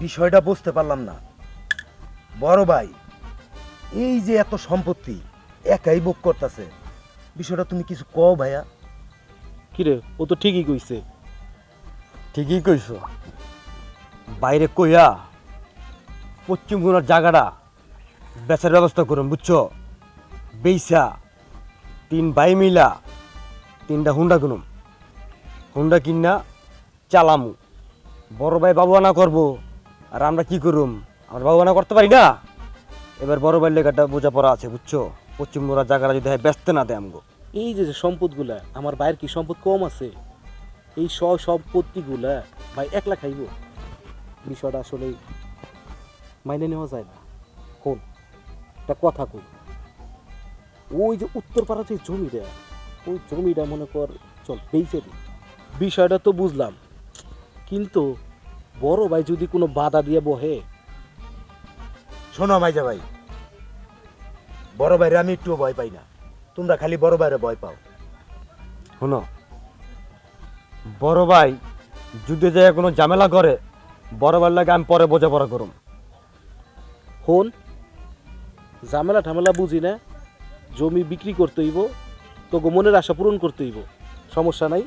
বিষয়টা বুঝতে পারলাম না। বড় ভাই এই যে এত সম্পত্তি একাই বুক করতেছে বিষয়টা তুমি কিছু কও ভাইয়া। কিরে ও তো ঠিকই কইছে। ঠিকই কইছো। বাইরে কইয়া পশ্চিম কোনার জায়গাটা বেচার ব্যবস্থা করুন বুঝছ? বেইসা তিন ভাই মিলা তিনটা হুন্ডা কিনুম। হুন্ডা কিনা চালামু। বড় ভাই বাবুয়ানা করব। আর আমরা কি করুম? আমরা বাবুয়ানা করতে পারি না। এবার বড় ভাই লেখাটা বোঝাপড়া আছে, বুঝছ? পশ্চিম কোনার জায়গাটা যদি হয়, ব্যস্ত না দেয় আমগো। এই যে সম্পদগুলা, আমার ভাইয়ের কি সম্পদ কম আছে? এই স সম্পত্তিগুলা ভাই একলা খাইব? বিষয়টা আসলে মাইনে নেওয়া যায় না। শোন একটা কথা কই। ওই যে উত্তরপাড়া যে জমিটা, ওই জমিটা মনে কর, চল বেঁচে বিষয়টা তো বুঝলাম। কিন্তু বড় ভাই যদি কোনো বাধা দিয়ে বহে। শোনো মাইজা ভাই বড় ভাইরে আমি একটুও ভয় পাই না। তোমরা খালি বড় ভাইরে ভয় পাও। শোনো বড় ভাই যুদ্ধে যায় কোনো ঝামেলা করে বড় ভাই লাগে আমি পরে বোঝা বোঝাপড়া করুম। হন ঝামেলা ঠামেলা বুঝি না জমি বিক্রি করতে হইব তোকে মনের আশা পূরণ করতে হইব। সমস্যা নাই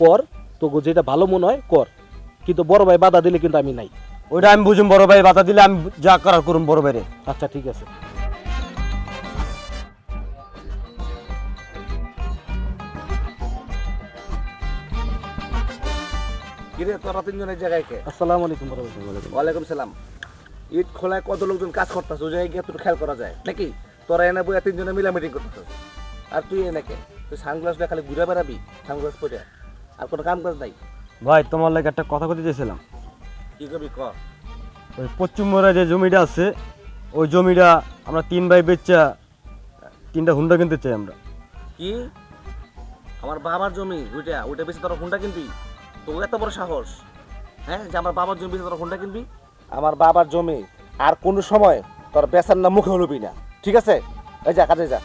কর তোকে যেটা ভালো মনে হয় কর। কিন্তু বড় ভাই বাধা দিলে কিন্তু আমি নাই। ওইটা আমি বুঝুম বড় ভাই বাধা দিলে আমি যা করার করুম বড় ভাইরে। আচ্ছা ঠিক আছে। কিরে তোরা তিনজনের জায়গায় কে? আসসালামু আলাইকুম ওয়ালাইকুম সালাম। ইট খোলায় কত লোকজন কাজ করতেছে ওই জায়গায় গিয়ে তোর খেয়াল করা যায়? নাকি? তোরা এনে বইয়া তিনজনে মিলা মিটিং আর তুই এনে কে? তুই সানগ্লাস খালি ঘুরে বেড়াবি সানগ্লাস পরে আর কোনো কাম কাজ নাই? ভাই তোমার লাগে একটা কথা কথা চেয়েছিলাম কি করবি ক? ওই পশ্চিম মোড়ে যে জমিটা আছে ওই জমিটা আমরা তিন ভাই বেচা তিনটা হুন্ডা কিনতে চাই আমরা। কি? আমার বাবার জমি ওইটা ওইটা বেশি তোরা হুন্ডা কিনবি? তোর এত বড় সাহস। হ্যাঁ যে আমার বাবার জমি বেশি তোরা হুন্ডা কিনবি? আমার বাবার জমি আর কোনো সময় তোর বেচার না মুখে হলবি না। ঠিক আছে? এই যা কাজে যা।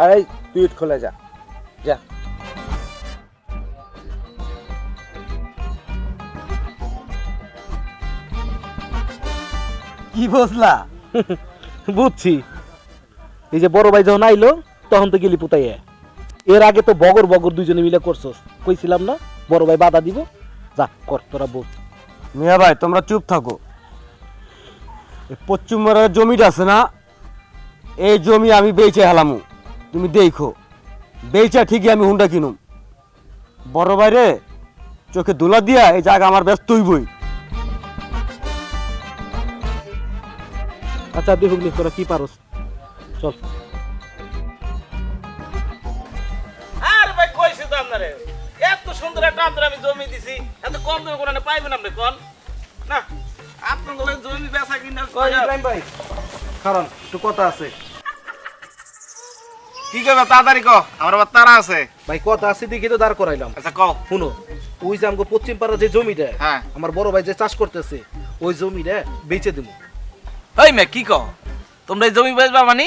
আর এই তুই খোলে যা। যা। কি বুঝলা বুঝছি। এই যে বড় ভাই যখন আইলো তখন তো গেলি পুতাইয়া। এর আগে তো বগর বগর দুজনে মিলে করছস। কইছিলাম না বড় ভাই বাধা দিব। যা কর তোরা বুঝ মিয়া ভাই তোমরা চুপ থাকো। এই পশ্চিম মোড়ের জমিটা আছে না এই জমি আমি বেচে হেলামু। তুমি দেখো। বেচা ঠিকই আমি হুন্ডা কিনুম। বড় বাইরে চোখে দোলা দিয়া এই জায়গা আমার ব্যস্ত হইবই। আচ্ছা দেখুক নি তোরা কি পারস চল। আরে ভাই কইছি তো আপনারে? এত সুন্দর একটা আপনার আমি জমি দিছি। এত কম দামে কোরআনে পাইবেন আপনি কোন? না আপনার জমি বেচা কিনা কই ভাই? কারণ একটু কথা আছে। কি তাড়াতাড়ি আমার আবার তারা আছে। ভাই কথা আছে দেখি তো দাঁড় করাইলাম। আচ্ছা কও। শুনো ওই যে পশ্চিম পাড়ার যে জমিটা হ্যাঁ। আমার বড় ভাই যে চাষ করতেছে ওই জমিটা বেচে দিব ওই মে কি কও? তোমরা এই জমি বেচবা মানে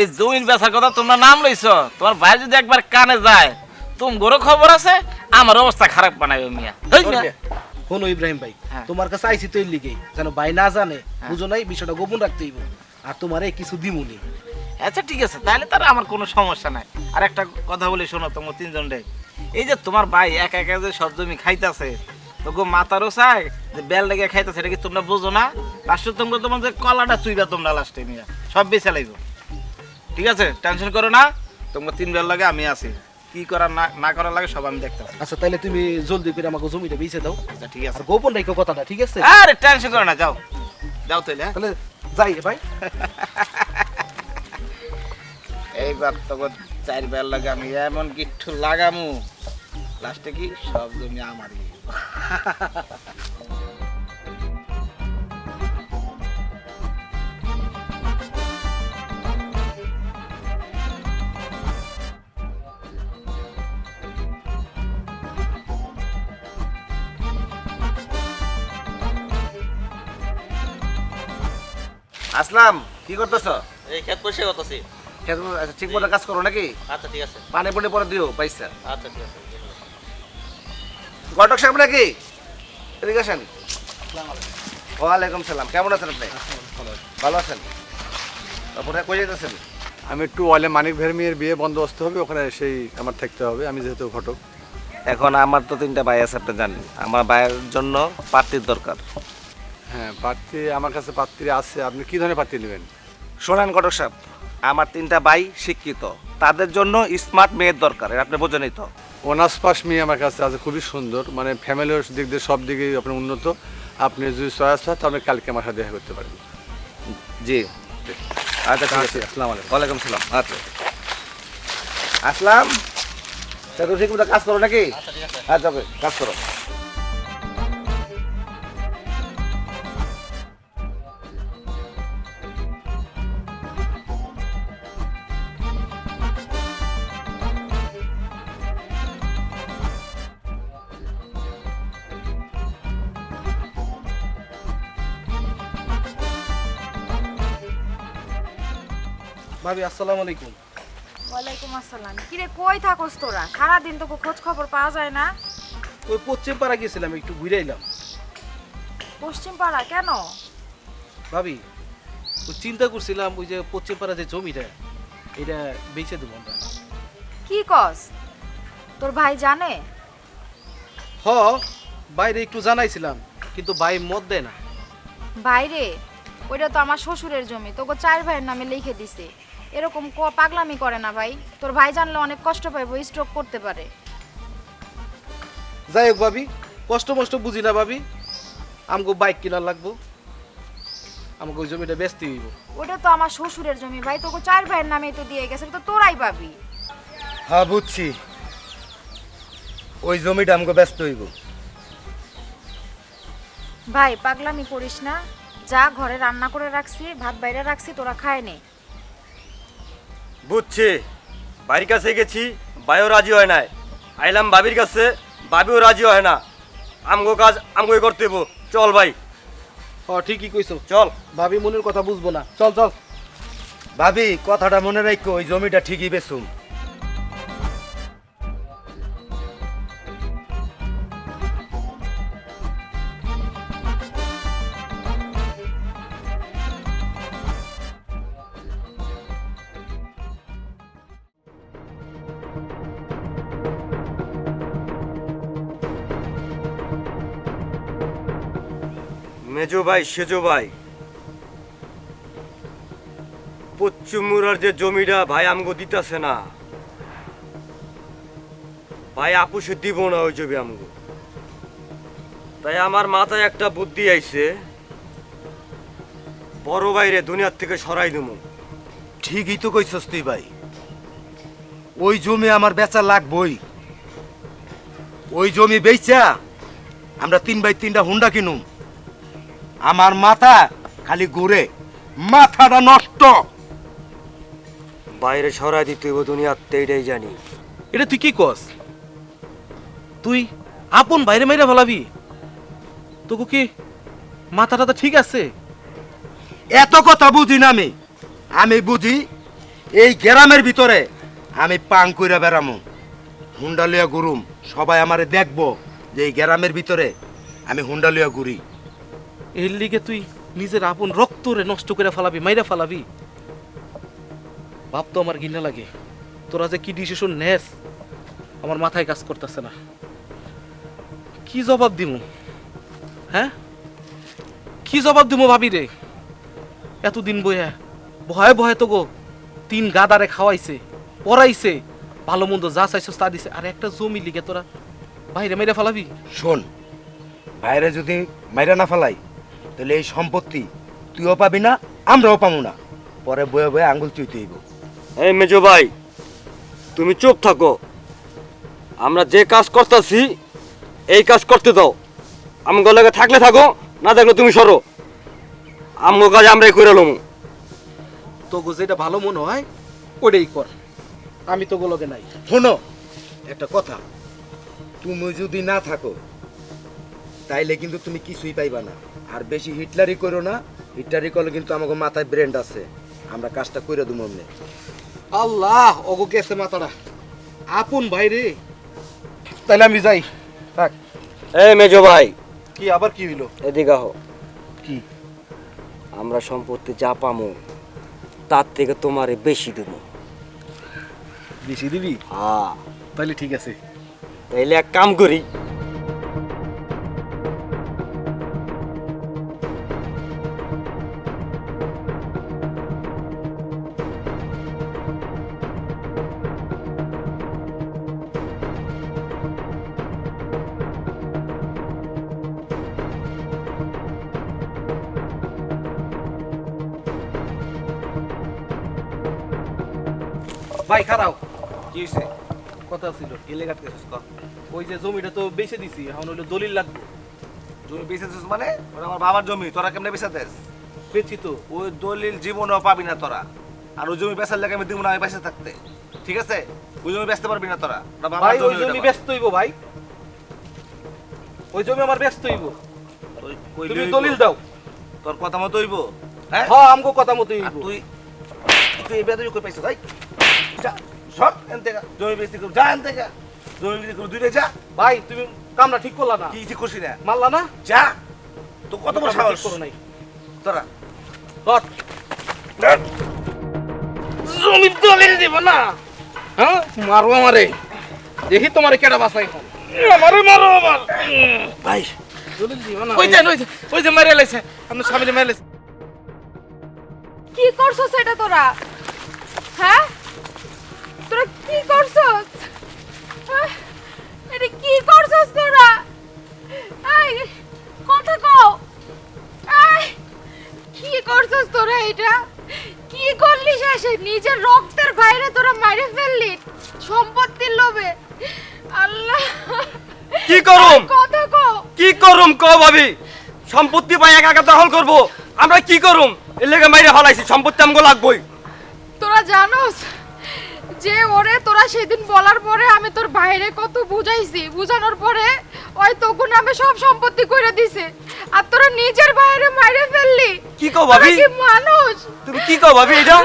এই জমি বেচার কথা তোমরা নাম লইছ। তোমার ভাই যদি একবার কানে যায় তুমি গরো খবর আছে আমার অবস্থা খারাপ বানাবে মিয়া। হই না শোনো ইব্রাহিম ভাই হ্যাঁ। তোমার কাছে আইসি তো লিগেই যেন ভাই না জানে বুঝো নাই বিষয়টা গোপন রাখতে হইব। আর তোমারে কিছু দিমুনি। আচ্ছা ঠিক আছে তাহলে তার আমার কোনো সমস্যা নাই। আর একটা কথা বলি শোনো তোমার তিনজন রে। এই যে তোমার ভাই একা একা যে সব জমি খাইতেছে তো গো মাতারও চাই যে বেল লেগে খাইতেছে এটা কি তোমরা বুঝো না? লাস্টে তোমরা যে কলাটা চুইবা তোমরা লাস্টে নিয়ে। সব বেছে লাইব। ঠিক আছে? টেনশন করো না। তোমরা তিন বেল লাগে আমি আছি। কি করার না না করার লাগে সব আমি দেখতেছি। আচ্ছা তাহলে তুমি জলদি করে আমাকে জমিটা বেচে দাও। আচ্ছা ঠিক আছে। গোপন রাখো কথাটা ঠিক আছে? আরে টেনশন করো না যাও। যাও হ্যাঁ তাহলে যাই ভাই। এইবার তখন চার বেল লাগে আমি এমন কিচ্ছু লাগামু। লাস্টে কি? সব জমি আমারই। আসলাম কি করতেছ? এই খেত পরিষ্কার করতেছি। খেত আচ্ছা ঠিক মতো কাজ করো নাকি? আচ্ছা ঠিক আছে। পানি পানি পরে দিও পাইসা আচ্ছা ঠিক আছে ঘটক সাহেব নাকি? এদিকে আসেন। ওয়ালাইকুম সালাম কেমন আছেন আপনি? ভালো আছেন? তারপরে কই যেতেছেন আমি একটু ওয়ালে মানিক ভাইয়ের মেয়ের বিয়ে বন্দোবস্ত হবে ওখানে সেই আমার থাকতে হবে আমি যেহেতু ঘটক। এখন আমার তো তিনটা ভাই আছে আপনি জানেন। আমার ভাইয়ের জন্য পার্টির দরকার। হ্যাঁ প্রার্থী আমার কাছে প্রার্থী আছে। আপনি কি ধরনের প্রার্থী নেবেন? শোনেন ঘটক সাহেব আমার তিনটা ভাই শিক্ষিত। তাদের জন্য স্মার্ট মেয়ের দরকার এটা আপনি বোঝেনই তো। অনার্স পাস মেয়ে আমার কাছে আছে খুবই সুন্দর। মানে ফ্যামিলির দিক দিয়ে সব দিকেই আপনার উন্নত। আপনি যদি চয়েস হয় তাহলে কালকে আমার সাথে দেখা করতে পারেন। জি। আচ্ছা ঠিক আছে। আসসালামু আলাইকুম। ওয়ালাইকুম সালাম। আচ্ছা। আসলাম। তা তুমি ঠিক মতো কাজ করো নাকি? আচ্ছা ওকে কাজ করো। ভাবি আসসালামু আলাইকুম। ওয়ালাইকুম আসসালাম। কিরে কই থাকোস তোরা? সারা দিন তো খোঁজ খবর পাওয়া যায় না? ওই পশ্চিম পাড়া গেছিলাম একটু ঘুরে এলাম। পশ্চিম পাড়া কেন? ভাবি ওই চিন্তা করছিলাম ওই যে পশ্চিম পাড়া যে জমিটা এটা বেচে দেবো আমরা। কি কস? তোর ভাই জানে? হ বাইরে একটু জানাইছিলাম কিন্তু ভাই মত দেয় না। বাইরে? ওইটা তো আমার শ্বশুরের জমি তোকে চার ভাইয়ের নামে লিখে দিছে। এরকম ক পাগলামি করে না ভাই। তোর ভাই জানলে অনেক কষ্ট পাইবো স্ট্রোক করতে পারে। যাই হোক ভাবি কষ্ট মষ্ট বুঝি না ভাবি। আমাকে বাইক কিনার লাগবো। আমাকে ওই জমিটা বেচতে হইব। ওটা তো আমার শ্বশুরের জমি ভাই তোকে চার ভাইয়ের নামে তো দিয়ে গেছে তো তোরাই পাবি হ্যাঁ বুঝছি। ওই জমিটা আমাকে ব্যস্ত হইব। ভাই পাগলামি করিস না। যা ঘরে রান্না করে রাখছি ভাত বাইরে রাখছি তোরা খায় নে। বুঝছি। বাড়ির কাছে গেছি বাইও রাজি হয় নাই। আইলাম বাবির কাছে বাবিও রাজি হয় না। আমগো কাজ আমগোই করতে হইব। চল ভাই। হ ঠিকই কইছো। চল। ভাবি মনের কথা বুঝব না। চল চল। ভাবি কথাটা মনে রাখো ওই জমিটা ঠিকই বেচুম ভাই, সেজো ভাই। পশ্চিমুরার যে জমিটা ভাই আমগো দিতাছে না, ভাই আপুসে দিব না ওই জমি আমগো। তাই আমার মাথায় একটা বুদ্ধি আইছে, বড় বাইরে দুনিয়ার থেকে সরাই দেবো ঠিকই তো কইছস তুই ভাই। ওই জমি আমার বেচা লাগবই। ওই জমি বেচা আমরা তিন বাই তিনটা হুন্ডা কিনুম। আমার মাথা খালি ঘুরে মাথাটা নষ্ট। বাইরে সরাই দিতে হইব দুনিয়াতে এটাই জানি। এটা তুই কি কস? তুই আপন বাইরে মাইরা ফেলাবি? তোকে কি মাথাটা টাথা ঠিক আছে? এত কথা বুঝি না আমি। আমি বুঝি এই গ্রামের ভিতরে আমি পাং কইরা বেড়ামু। হুন্ডা লইয়া ঘুরুম। সবাই আমারে দেখব যে এই গ্রামের ভিতরে আমি হুন্ডা লইয়া ঘুরি। এর লিগে তুই নিজের আপন রক্ত রে নষ্ট করে ফেলাবি, মাইরা ফেলাবি। ভাব তো আমার ঘৃণা লাগে। তোরা যে কি ডিসিশন নেস, আমার মাথায় কাজ করতেছে না। কি জবাব দিমু? হ্যাঁ? কি জবাব দিমু ভাবি রে? এতদিন বইয়া ভয়ে ভয়ে তো গো তিন গাদারে খাওয়াইছে, পড়াইছে, ভালো মন্দ যা চাইছস তা দিছে। আর একটা জমি লিগে তোরা বাইরে মেরে ফেলাবি? শোন, বাইরে যদি মাইরা না ফেলাই তাহলে এই সম্পত্তি তুইও পাবি না আমরাও পাবো না। পরে বয়ে বয়ে আঙ্গুল চুইতে হইব। এই মেজো ভাই তুমি চুপ থাকো। আমরা যে কাজ করতেছি এই কাজ করতে দাও। আমগো লাগে থাকলে থাকো না থাকলে তুমি সরো। আমগো কাজ আমরাই করে লমু। তো যেটা ভালো মনে হয় ওটাই কর। আমি তো গোলকে নাই। শোনো একটা কথা। তুমি যদি না থাকো তাইলে কিন্তু তুমি কিছুই পাইবা না। আর বেশি হিটলারি করো না হিটলারি করলে কিন্তু আমাকে মাথায় ব্রেন্ড আছে। আমরা কাজটা করে দেবো অমনি। আল্লাহ ওগো গেছে মাথাটা। আপন ভাই রে। তাহলে আমি যাই। থাক। এই মেজো ভাই। কি আবার কি হইল? এদিকে আহো। কি? আমরা সম্পত্তি যা পামো তার থেকে তোমারে বেশি দেবো। বেশি দিবি? হ্যাঁ। তাহলে ঠিক আছে। তাইলে এক কাম করি। ভাই খারাও কি হয়েছে কথা ছিল কি লেখাত গেছিস ওই যে জমিটা তো বেচে দিছি এখন হলো দলিল লাগবে। জমি বেচেছিস মানে? ওটা আমার বাবার জমি তোরা কেমনে বেচা দেস? বেচি তো। ওই দলিল জীবনেও পাবি না তোরা। আর ওই জমি বেচার লেগে আমি দিব না আমি বেঁচে থাকতে। ঠিক আছে? ওই জমি বেচতে পারবি না তোরা। ভাই ওই জমি ব্যস্ত হইব ভাই। ওই জমি আমার ব্যস্ত হইব। তুমি দলিল দাও। তোর কথা মতো হইব হ্যাঁ? হ্যাঁ আমগো কথা মতো হইব। তুই তুই বেদবি কই পাইছিস ভাই? যা সর এন থেকে জমি বেচতে কর যা এন থেকে জমি বিক্রি করে দুইটা যা ভাই তুমি কামটা ঠিক করলা না। কি ঠিক করছি না মানলা না? যা। তো কত বড় সাহস? করো নাই। তোরা। ধর। জমির দলিল দিব না। হ্যাঁ? মারো আমারে। দেখি তোমারে কেডা বাসাই এখন। আমারে মারো আমার ভাই দলিল দিব না। ওই যে ওই যে ওই যে মেরে লাইছে। আপনার স্বামীরে মেরে লাইছে। কি করছ সেটা তোরা? হ্যাঁ? তোরা কি করছস? এটা কি করছস তোরা? এই কথা কও। এই কি করছস তোরা এটা? কি করলি শেষে? নিজের রক্তের বাইরে তোরা মারে ফেললি সম্পত্তির লোভে। আল্লাহ। কি করুম? কথা কও। কি করুম ক ভাবি? সম্পত্তি পাই একা একা দখল করব। আমরা কি করুম? এর লেগে মাইরে ফলাইছি সম্পত্তি আমগো লাগবই। তোরা জানোস যে ওরে তোরা সেদিন বলার পরে আমি তোর বাইরে কত বুঝাইছি। বুঝানোর পরে ওই তখন আমি সব সম্পত্তি করে দিছে। আর তোরা নিজের বাইরে মাইরে ফেললি। কি কও ভাবি? কি মানুষ? তুমি কি কও ভাবি এটা?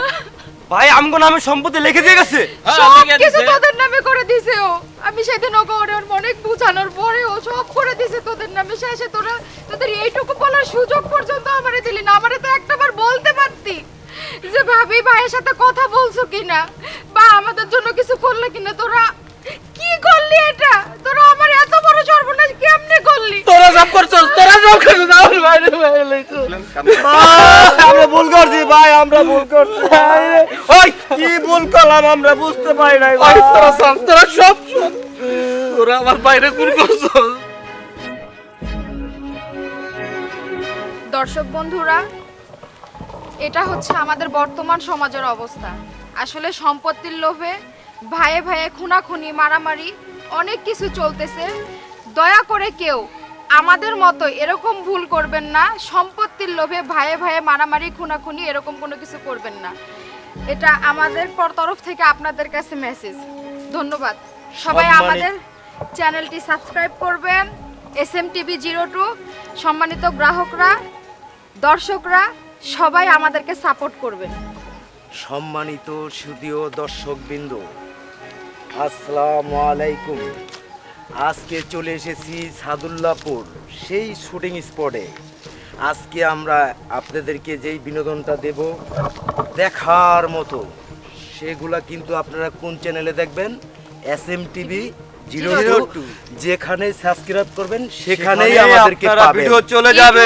ভাই আমগো নামে সম্পত্তি লিখে দিয়ে গেছে। সব কিছু তোদের নামে করে দিছে ও। আমি সেদিন ওকে ওরে অনেক বুঝানোর পরে ও সব করে দিছে তোদের নামে। শেষে তোরা তোদের এইটুকু বলার সুযোগ পর্যন্ত আমারে দিলি না। আমারে তো একটাবার বলতে পারতি। যে ভাবি ভাইয়ের সাথে কথা বলছো কিনা? বা আমাদের জন্য কিছু করলে কিনা? তোরা কি করলি এটা? তোরা আমার এত বড় সর্বনাশ কেমনে করলি? তোরা সব করছস তোরা সব করছস আমার মেরে লাইছে আমরা ভুল করছি ভাই আমরা ভুল করছি ওই কি ভুল করলাম আমরা বুঝতে পারি নাই ভাই। তোরা সব তোরা সব। তোরা আমার বাইরে কোন করছস। দর্শক বন্ধুরা এটা হচ্ছে আমাদের বর্তমান সমাজের অবস্থা। আসলে সম্পত্তির লোভে ভাইয়ে ভাইয়ে খুনাখুনি মারামারি অনেক কিছু চলতেছে। দয়া করে কেউ আমাদের মতো এরকম ভুল করবেন না। সম্পত্তির লোভে ভাইয়ে ভাইয়ে মারামারি খুনাখুনি এরকম কোনো কিছু করবেন না। এটা আমাদের পর- তরফ থেকে আপনাদের কাছে মেসেজ ধন্যবাদ। সবাই আমাদের চ্যানেলটি সাবস্ক্রাইব করবেন। S M TV zero two সম্মানিত গ্রাহকরা দর্শকরা সবাই আমাদেরকে সাপোর্ট করবেন সম্মানিত সুদীয় দর্শকবৃন্দ, আসসালামু আলাইকুম। আজকে চলে এসেছি সাদুল্লাপুর, সেই শুটিং স্পটে। আজকে আমরা আপনাদেরকে যেই বিনোদনটা দেব, দেখার মতো, সেগুলা কিন্তু আপনারা কোন চ্যানেলে দেখবেন? S M TV zero two যেখানে সাবস্ক্রাইব করবেন সেখানেই আমাদেরকে পাবেন। ভিডিও চলে যাবে।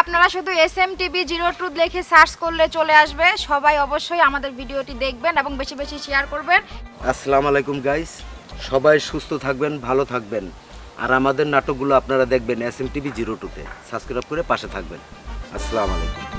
আপনারা শুধু S M TV zero two লিখে সার্চ করলে চলে আসবে সবাই অবশ্যই আমাদের ভিডিওটি দেখবেন এবং বেশি বেশি শেয়ার করবেন। আসসালামু আলাইকুম গাইস সবাই সুস্থ থাকবেন ভালো থাকবেন। আর আমাদের নাটকগুলো আপনারা দেখবেন এস এম টিভি জিরো টুতে। সাবস্ক্রাইব করে পাশে থাকবেন। আসসালামু আলাইকুম।